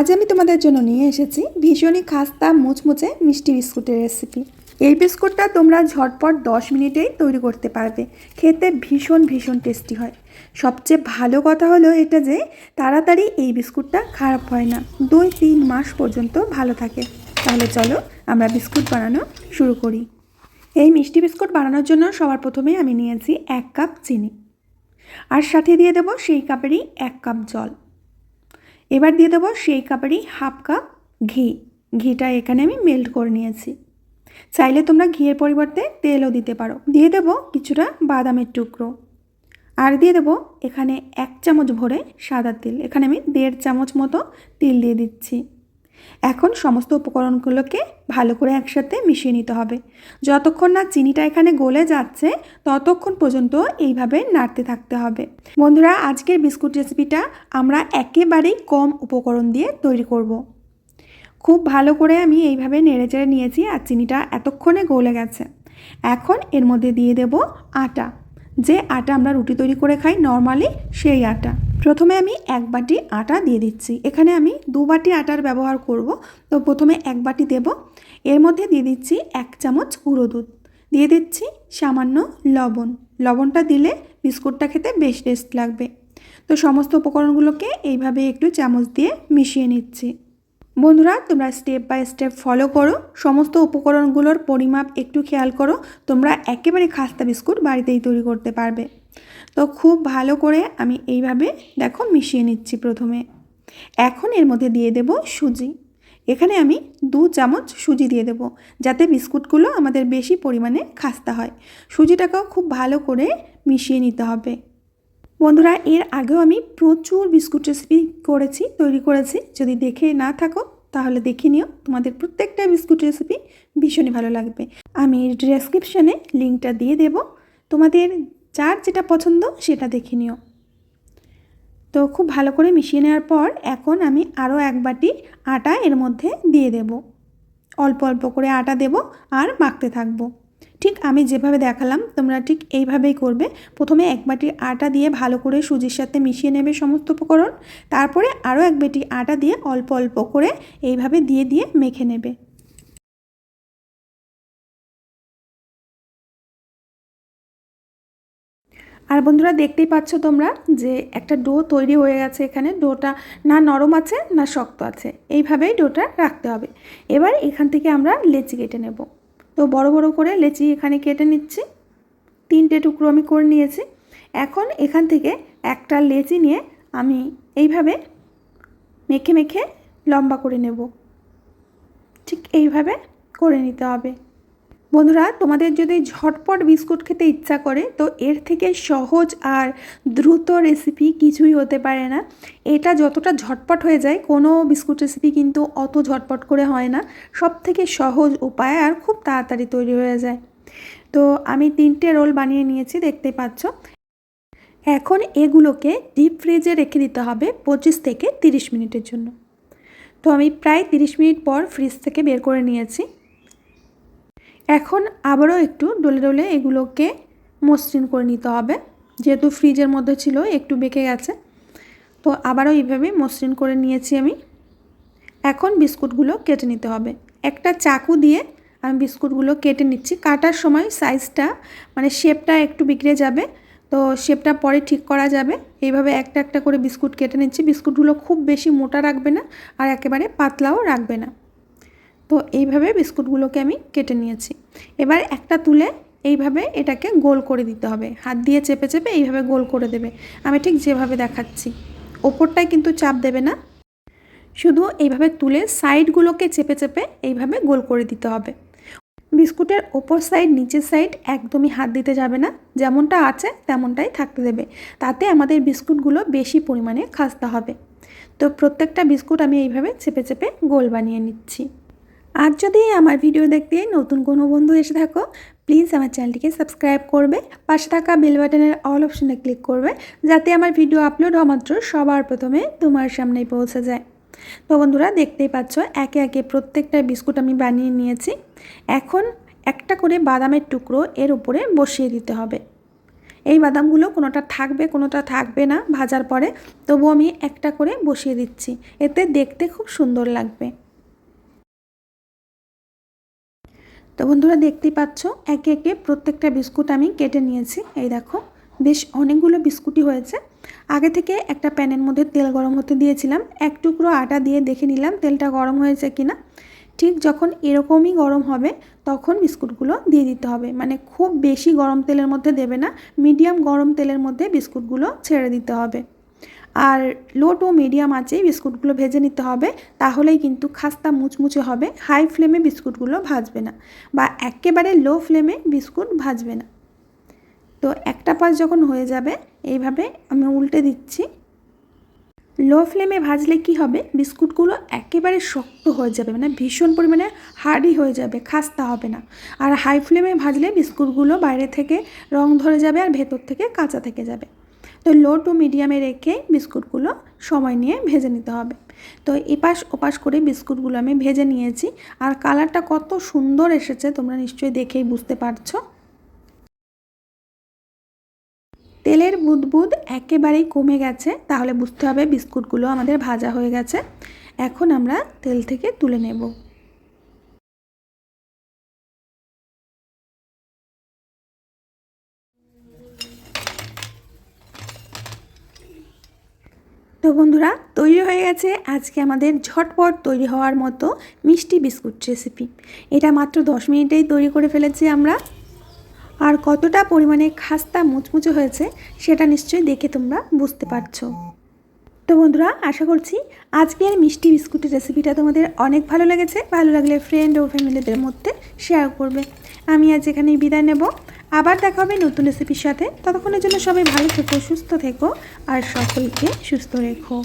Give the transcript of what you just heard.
আজ আমি তোমাদের জন্য নিয়ে এসেছি ভীষণই খাস্তা, মুচমুচে, মিষ্টি বিস্কুটের রেসিপি এই বিস্কুটটা তোমরা ঝটপট দশ মিনিটেই তৈরি করতে পারবে। খেতে ভীষণ ভীষণ টেস্টি হয়। সবচেয়ে ভালো কথা হলো এটা যে, তাড়াতাড়ি এই বিস্কুটটা খারাপ হয় না। দুই, তিন মাস পর্যন্ত ভালো থাকে। তাহলে চলো আমরা বিস্কুট বানানো শুরু করি। এই মিষ্টি বিস্কুট বানানোর জন্য সবার প্রথমে আমি নিয়েছি এক কাপ চিনি। আর সাথে দিয়ে দেবো সেই কাপেরই এক কাপ জল। এবার দিয়ে দেবো সেই কাপেরই হাফ কাপ ঘি। ঘিটা এখানে আমি মেল্ট করে নিয়েছি। চাইলে তোমরা ঘিয়ের পরিবর্তে তেলও দিতে পারো। দিয়ে দেবো কিছুটা বাদামের টুকরো। আর দিয়ে দেবো এখানে এক চামচ ভরে সাদা তেল। এখানে আমি দেড় চামচ মতো তেল দিয়ে দিচ্ছি। এখন সমস্ত উপকরণগুলোকে ভালো করে একসাথে মিশিয়ে নিতে হবে। যতক্ষণ না চিনিটা এখানে গলে যাচ্ছে, ততক্ষণ পর্যন্ত এইভাবে নাড়তে থাকতে হবে। বন্ধুরা, আজকের বিস্কুট রেসিপিটা আমরা একেবারেই কম উপকরণ দিয়ে তৈরি করব। খুব ভালো করে আমি এইভাবে নেড়ে চেড়ে নিয়েছি আর চিনিটা এতক্ষণে গলে গেছে। এখন এর মধ্যে দিয়ে দেব আটা। যে আটা আমরা রুটি তৈরি করে খাই নর্মালি সেই আটা। প্রথমে আমি এক বাটি আটা দিয়ে দিচ্ছি। এখানে আমি দু বাটি আটার ব্যবহার করব। তো প্রথমে এক বাটি দেব। এর মধ্যে দিয়ে দিচ্ছি এক চামচ গুঁড়ো দুধ। দিয়ে দিচ্ছি সামান্য লবণ। লবণটা দিলে বিস্কুটটা খেতে বেশ টেস্ট লাগবে। তো সমস্ত উপকরণগুলোকে এইভাবে একটু চামচ দিয়ে মিশিয়ে নিচ্ছি। বন্ধুরা, তোমরা স্টেপ বাই স্টেপ ফলো করো। সমস্ত উপকরণগুলোর পরিমাপ একটু খেয়াল করো। তোমরা একেবারে খাস্তা বিস্কুট বাড়িতেই তৈরি করতে পারবে। তো খুব ভালো করে আমি এইভাবে দেখো মিশিয়ে নিচ্ছি প্রথমে। এখন এর মধ্যে দিয়ে দেব সুজি। এখানে আমি দু চামচ সুজি দিয়ে দেব, যাতে বিস্কুটগুলো আমাদের বেশি পরিমাণে খাস্তা হয়। সুজিটাকেও খুব ভালো করে মিশিয়ে নিতে হবে। বন্ধুরা, এর আগেও আমি প্রচুর বিস্কুট রেসিপি করেছি, তৈরি করেছি। যদি দেখে না থাকো, তাহলে দেখে নিও। তোমাদের প্রত্যেকটা বিস্কুট রেসিপি ভীষণই ভালো লাগবে। আমি ডেসক্রিপশানে লিঙ্কটা দিয়ে দেব। তোমাদের যার যেটা পছন্দ, সেটা দেখে নিও। তো খুব ভালো করে মিশিয়ে নেওয়ার পর, এখন আমি আরও এক বাটি আটা এর মধ্যে দিয়ে দেব। অল্প অল্প করে আটা দেব আর মাখতে থাকব। ঠিক আমি যেভাবে দেখালাম, তোমরা ঠিক এইভাবেই করবে। প্রথমে এক বাটি আটা দিয়ে ভালো করে সুজির সাথে মিশিয়ে নেবে সমস্ত উপকরণ। তারপরে আরও এক বাটি আটা দিয়ে অল্প অল্প করে এইভাবে দিয়ে দিয়ে মেখে নেবে। আর বন্ধুরা দেখতেই পাচ্ছ তোমরা যে একটা ডো তৈরি হয়ে গেছে এখানে। ডোটা না নরম আছে, না শক্ত আছে। এইভাবেই ডোটা রাখতে হবে। এবার এখান থেকে আমরা লেচি কেটে নেব। তো বড় বড় করে লেচি এখানে কেটে নিচ্ছি। তিনটে টুকরো আমি করে নিয়েছি। এখন এখান থেকে একটা লেচি নিয়ে আমি এইভাবে মেখে মেখে লম্বা করে নেব। ঠিক এইভাবে করে নিতে হবে। বন্ধুরা, তোমাদের যদি ঝটপট বিস্কুট খেতে ইচ্ছা করে, তো এর থেকে সহজ আর দ্রুত রেসিপি কিছুই হতে পারে না। এটা যতটা ঝটপট হয়ে যায়, কোনো বিস্কুট রেসিপি কিন্তু অত ঝটপট করে হয় না। সব থেকে সহজ উপায় আর খুব তাড়াতাড়ি তৈরি হয়ে যায়। তো আমি তিনটে রোল বানিয়ে নিয়েছি, দেখতে পাচ্ছ। এখন এগুলোকে ডিপ ফ্রিজে রেখে দিতে হবে পঁচিশ থেকে তিরিশ মিনিটের জন্য। তো আমি প্রায় তিরিশ মিনিট পর ফ্রিজ থেকে বের করে নিয়েছি। এখন আবারও একটু ডলে ডলে এগুলোকে মসৃণ করে নিতে হবে। যেহেতু ফ্রিজের মধ্যে ছিল, একটু বেঁকে গেছে। তো আবারও এইভাবে মসৃণ করে নিয়েছি আমি। এখন বিস্কুটগুলো কেটে নিতে হবে। একটা চাকু দিয়ে আমি বিস্কুটগুলো কেটে নিচ্ছি। কাটার সময় সাইজটা মানে শেপটা একটু বিগড়ে যাবে। তো শেপটা পরে ঠিক করা যাবে। এইভাবে একটা একটা করে বিস্কুট কেটে নিচ্ছি। বিস্কুটগুলো খুব বেশি মোটা রাখবে না আর একেবারে পাতলাও রাখবে না। তো এইভাবে বিস্কুটগুলোকে আমি কেটে নিয়েছি। এবার একটা তুলে এইভাবে এটাকে গোল করে দিতে হবে। হাত দিয়ে চেপে চেপে এইভাবে গোল করে দেবে। আমি ঠিক যেভাবে দেখাচ্ছি। ওপরটায় কিন্তু চাপ দেবে না। শুধু এইভাবে তুলে সাইডগুলোকে চেপে চেপে এইভাবে গোল করে দিতে হবে। বিস্কুটের ওপর সাইড, নিচের সাইড একদমই হাত দিতে যাবে না। যেমনটা আছে তেমনটাই থাকতে দেবে। তাতে আমাদের বিস্কুটগুলো বেশি পরিমাণে খাস্তা হবে। তো প্রত্যেকটা বিস্কুট আমি এইভাবে চেপে চেপে গোল বানিয়ে নিচ্ছি। আর যদি আমার ভিডিও দেখতে নতুন কোনো বন্ধু এসে থাকো প্লিজ আমার চ্যানেলটিকে সাবস্ক্রাইব করবে। পাশে থাকা বেল বাটনের অল অপশনে ক্লিক করবে, যাতে আমার ভিডিও আপলোড হওয়া মাত্র সবার প্রথমে তোমার সামনেই পৌঁছে যায়। তো বন্ধুরা, দেখতেই পাচ্ছ, একে একে প্রত্যেকটা বিস্কুট আমি বানিয়ে নিয়েছি। এখন একটা করে বাদামের টুকরো এর উপরে বসিয়ে দিতে হবে। এই বাদামগুলো কোনোটা থাকবে কোনোটা থাকবে না, ভাজার পরে তবু আমি একটা করে বসিয়ে দিচ্ছি। এতে দেখতে খুব সুন্দর লাগবে। তো বন্ধুরা দেখতেই পাচ্ছ, একে একে প্রত্যেকটা বিস্কুট আমি কেটে নিয়েছি। এই দেখো, বেশ অনেকগুলো বিস্কুটই হয়েছে। আগে থেকে একটা প্যানের মধ্যে তেল গরম হতে দিয়েছিলাম। এক টুকরো আটা দিয়ে দেখে নিলাম তেলটা গরম হয়েছে কিনা। ঠিক যখন এরকমই গরম হবে, তখন বিস্কুটগুলো দিয়ে দিতে হবে। মানে খুব বেশি গরম তেলের মধ্যে দেবে না, মিডিয়াম গরম তেলের মধ্যে বিস্কুটগুলো ছেড়ে দিতে হবে। আর লো টু মিডিয়াম আছে, বিস্কুটগুলো ভেজে নিতে হবে, তাহলেই কিন্তু খাস্তা মুচমুচে হবে হাই ফ্লেমে বিস্কুটগুলো ভাজবে না বা একেবারে লো ফ্লেমে বিস্কুট ভাজবে না। তো একটা পাশ যখন হয়ে যাবে, এইভাবে আমি উল্টে দিচ্ছি। লো ফ্লেমে ভাজলে কি হবে? বিস্কুটগুলো একেবারে শক্ত হয়ে যাবে মানে ভীষণ পরিমাণে হার্ডই হয়ে যাবে, খাস্তা হবে না। আর হাই ফ্লেমে ভাজলে বিস্কুটগুলো বাইরে থেকে রং ধরে যাবে আর ভেতর থেকে কাঁচা থেকে যাবে। তো লো টু মিডিয়ামে রেখে বিস্কুটগুলো সময় নিয়ে ভেজে নিতে হবে। তো এপাশ ওপাশ করে বিস্কুটগুলো আমি ভেজে নিয়েছি। আর কালারটা কত সুন্দর এসেছে, তোমরা নিশ্চয়ই দেখেই বুঝতে পারছ। তেলের বুদবুদ একেবারেই কমে গেছে, তাহলে বুঝতে হবে বিস্কুটগুলো আমাদের ভাজা হয়ে গেছে। এখন আমরা তেল থেকে তুলে নেব। তো বন্ধুরা, তৈরি হয়ে গেছে আজকে আমাদের ঝটপট তৈরি হওয়ার মতো মিষ্টি বিস্কুট রেসিপি এটা মাত্র দশ মিনিটেই তৈরি করে ফেলেছি আমরা। আর কতটা পরিমাণে খাস্তা মুচমুচে হয়েছে, সেটা নিশ্চয়ই দেখে তোমরা বুঝতে পারছ। তো বন্ধুরা, আশা করছি আজকের মিষ্টি বিস্কুটের রেসিপিটা তোমাদের অনেক ভালো লেগেছে। ভালো লাগলে ফ্রেন্ড ও ফ্যামিলিদের মধ্যে শেয়ার করবে। আমি আজ এখানেই বিদায় নেব। আবার দেখা হবে নতুন রেসিপির সাথে। ততক্ষণের জন্য সবাই ভালো থেকো, সুস্থ থেকো, আর সকলকে সুস্থ রেখো।